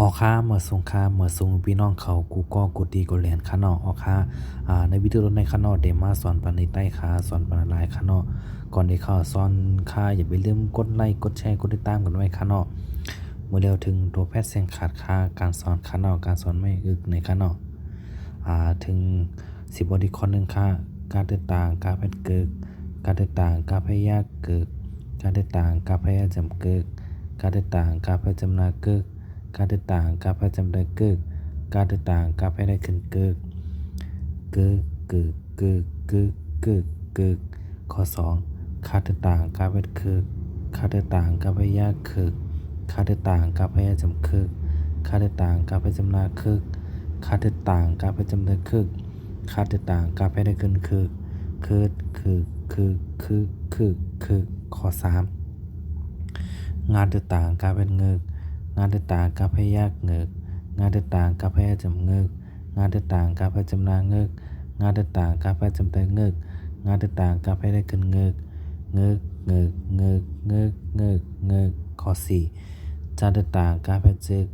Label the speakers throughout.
Speaker 1: ออกค่าเมื่อสงค่าเมื่อสงพี่น้องเขากูก็กูดีกูแลนค่าเนาะออกค่าอ่าในวิดีโอในค่าเนาะเดมาสอนปานในใต้ค่าสอนปานลายค่าเนาะก่อนที่เข้าสอนค่าอย่าไปลืมกดไลค์กดแชร์กดติดตามกันไว้ค่าเนาะเมื่อเร็วถึงตัวแพทย์เสียงขาดค่าการสอนค่าเนาะการสอนไม่อึกในค่าเนาะอ่าถึงสิบบทอีกคนหนึงค่าการติดต่างการแพทย์เกิกการติดต่างการพยากเกิกการติดต่างการพยาจำเกิกการติดต่างการพยจำนาเกิก การติดต่างการพยจำได้กิกการติดต่างการพยได้ขึ้นกิกกิกกิกกิกกิกกิกกิกข้อสองค่าติดต่างการพยเกิกค่าติดต่างการพยาเกิกค่าติดต่างการพยาจำเกิกค่าติดต่างการพยจำนาเกิกค่าติดต่างการพยจำได้เกิกค่าติดต่างการพยได้ขึ้นเกิกเกิดคือคือคือคือคือข้อสามงานต่างการเป็นเงิก งานติดต่างกับพยากเงกงานติดต่างกับพยาจำเงกงานติดต่างกับพยจำนาเงกงานติดต่างกับพยจำได้เงกงานติดต่างกับพยได้ขึ้นเงกเงกเงกเงกเงกเงกเงกข้อสี่จาติดต่างกับพยจึก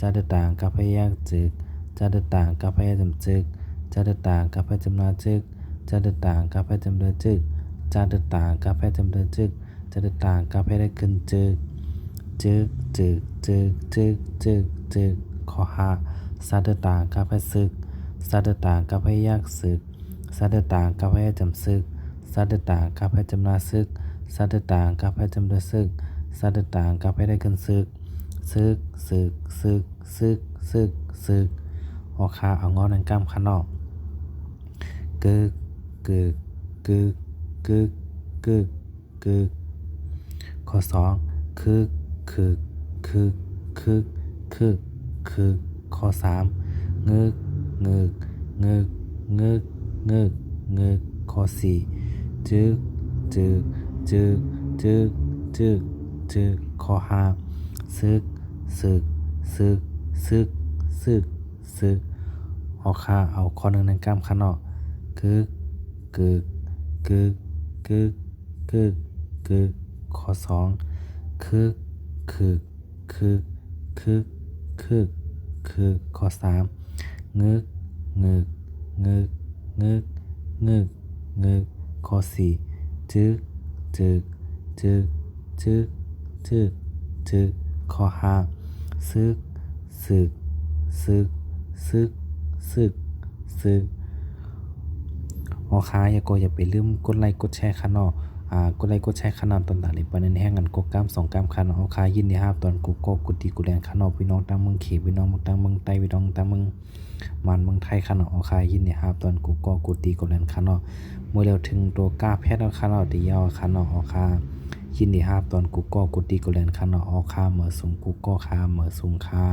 Speaker 1: จาติดต่างกับพยากจึกจาติดต่างกับพยจำจึกจาติดต่างกับพยจำนาจึกจาติดต่างกับพยจำเดจึกจาติดต่างกับพยจำเดจึกจาติดต่างกับพยได้ขึ้นจึก จึกจึกจึกจึกจึกจึกขอหาสัตตากับพยศึกสัตตากับพยยากศึกสัตตากับพยจำศึกสัตตากับพยจำนาศึกสัตตากับพยจำเดศึกสัตตากับพยได้กันศึกศึกศึกศึกศึกศึกศึกออกคาเอางอนังกำขนอกกึกกึกกึกกึกกึกกึกข้อสองคึก คึกคึกคึกคึกคึกข้อสามงึกงึกงึกงึกงึกงึกข้อสี่จึกจึกจึกจึกจึกจึกข้อห้าซึกซึกซึกซึกซึกซึกเอาค่าเอาข้อหนึ่งในกล้ามข้างนอกกึกกึกกึกกึกกึกกึกข้อสองคึก คึกคึกคึกคึกคึกข้อสามงึกงึกงึกงึกงึกงึกข้อสี่จึกจึกจึกจึกจึกจึกข้อห้าซึกซึกซึกซึกซึกซึกออค้าอย่าก็อย่าไปลืมกดไลค์กดแชร์ค่ะเนาะ กดไลค์กดแชร์ขนาดตอนต่างๆปานนั้นแห้งกันกกกามสองก้ามคันเอาคายินดีครับตอนกูก็กุดีกูแลนขนอพี่น้องตั้งเมืองเขพี่น้องตั้งเมืองใต้พี่น้องตั้งเมืองมันเมืองไทยขนอเอาคายินดีครับตอนกูก็กุดีกูแลนขนอเมื่อเร็วถึงตัวกล้าแพทย์เอาขนอดียาวขนอเอาคายินดีครับตอนกูก็กุดีกูแลนขนอเอาคาเหมือสูงกูก็คาเหมือสูงคา